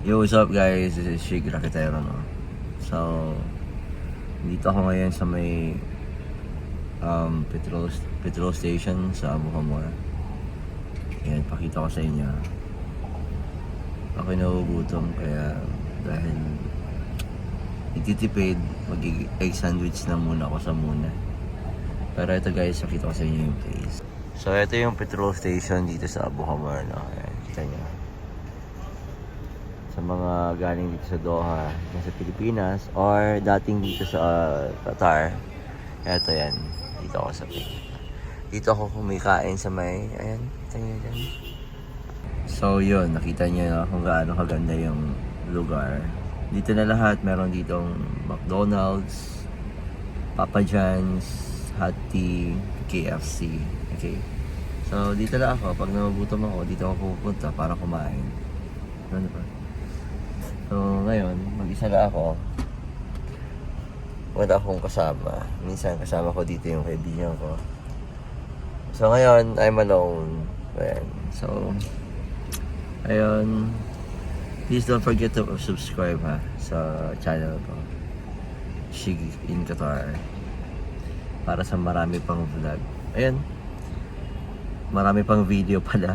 Yo, what's up guys? This is Shig Rakitero, no? So, dito ako ngayon sa may um, petrol, petrol station sa Bukamora. Ayan, pakita ko sa inyo. Ako'y nagugutom kaya dahil ititipid, mag-egg sandwich na muna ako sa muna. Pero ito guys, pakita ko sa inyo yung place. So, ito yung petrol station dito sa Bukamora, no? Ayan, kita nyo sa mga galing dito sa Doha, nasa Pilipinas, or dating dito sa uh, Qatar. Eto yan, dito ako sa Pilipinas. Dito ako kumikain sa may, ayan, kita nyo dyan. So yun, nakita nyo na kung gaano kaganda yung lugar. Dito na lahat, meron ditong McDonald's, Papa John's, Hot Tea, KFC. Okay. So dito na ako, pag nagugutom ako, dito ako pupunta para kumain. Ano ba? Ngayon, mag-isa na ako. Wala akong kasama. Minsan kasama ko dito yung kaibigan ko. So, ngayon, I'm alone. Ayan. So, ayun. Please don't forget to subscribe ha sa channel ko. Shig in Qatar. Para sa marami pang vlog. Ayan. Marami pang video pala.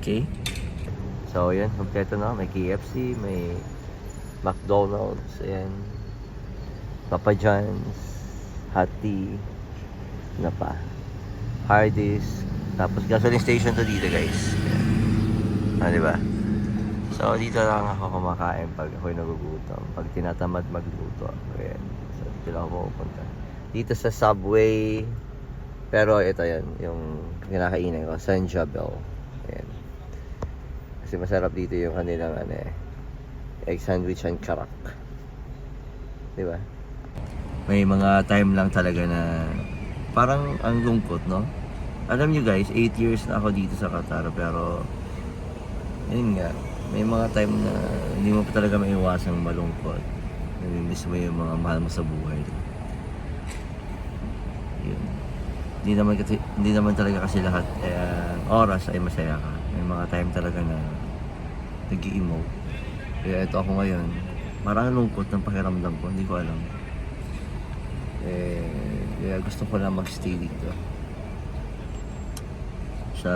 Okay? So, yan, kompleto na. May KFC, may McDonald's, ayan. Papa John's, Tea, na pa. Hardee's, tapos gasoline station to dito, guys. Ayan. Ah, di ba? So, dito lang ako kumakain pag ako'y nagugutom. Pag tinatamad magluto. Ayan. So, dito lang ako pupunta. Dito sa Subway, pero ito yan, yung kinakainan ko, San Jabel. Ayan. Kasi masarap dito yung kanilang ano eh, egg sandwich and karak. Di ba? May mga time lang talaga na parang ang lungkot, no? Alam nyo guys, 8 years na ako dito sa Qatar pero yun nga, may mga time na hindi mo pa talaga maiwasang malungkot. Namimiss mo yung mga mahal mo sa buhay. Yun. Hindi naman, hindi naman talaga kasi lahat eh, oras ay masaya ka. May mga time talaga na nag emote Kaya ito ako ngayon. Marang lungkot ng pakiramdam ko. Hindi ko alam. Eh, kaya gusto ko lang magstay dito. Sa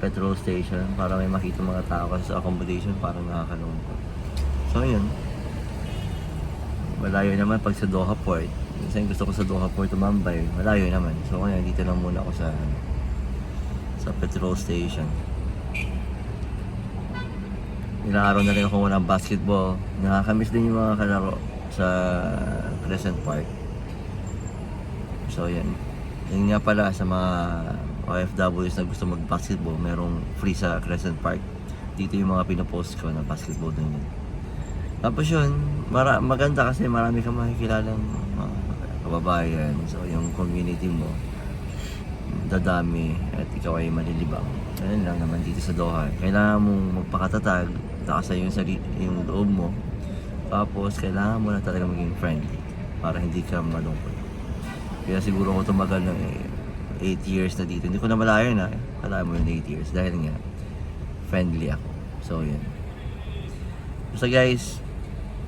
petrol station para may makita mga tao kasi sa accommodation parang nakakalungkot. So yun. Malayo naman pag sa Doha Port. Minsan gusto ko sa Doha Port tumambay. Malayo naman. So ngayon dito lang muna ako sa sa petrol station. Ilang na rin ako walang basketball. Nakakamiss din yung mga kalaro sa Crescent Park. So yan. Yun nga pala sa mga OFWs na gusto mag-basketball, merong free sa Crescent Park. Dito yung mga pinopost ko na basketball din yun. Tapos yun, mara maganda kasi marami kang makikilalang mga kababayan. So yung community mo, dadami at ikaw ay malilibang. Ganun lang naman dito sa Doha. Kailangan mong magpakatatag, takasan yung, sari, yung loob mo. Tapos kailangan mo na talaga maging friendly para hindi ka malungkot. Kaya siguro ako tumagal ng 8 years na dito. Hindi ko na malayo na. Kailangan mo yung 8 years dahil nga friendly ako. So yun. Basta guys,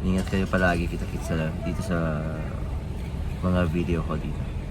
ingat kayo palagi kita-kits dito sa mga video ko dito.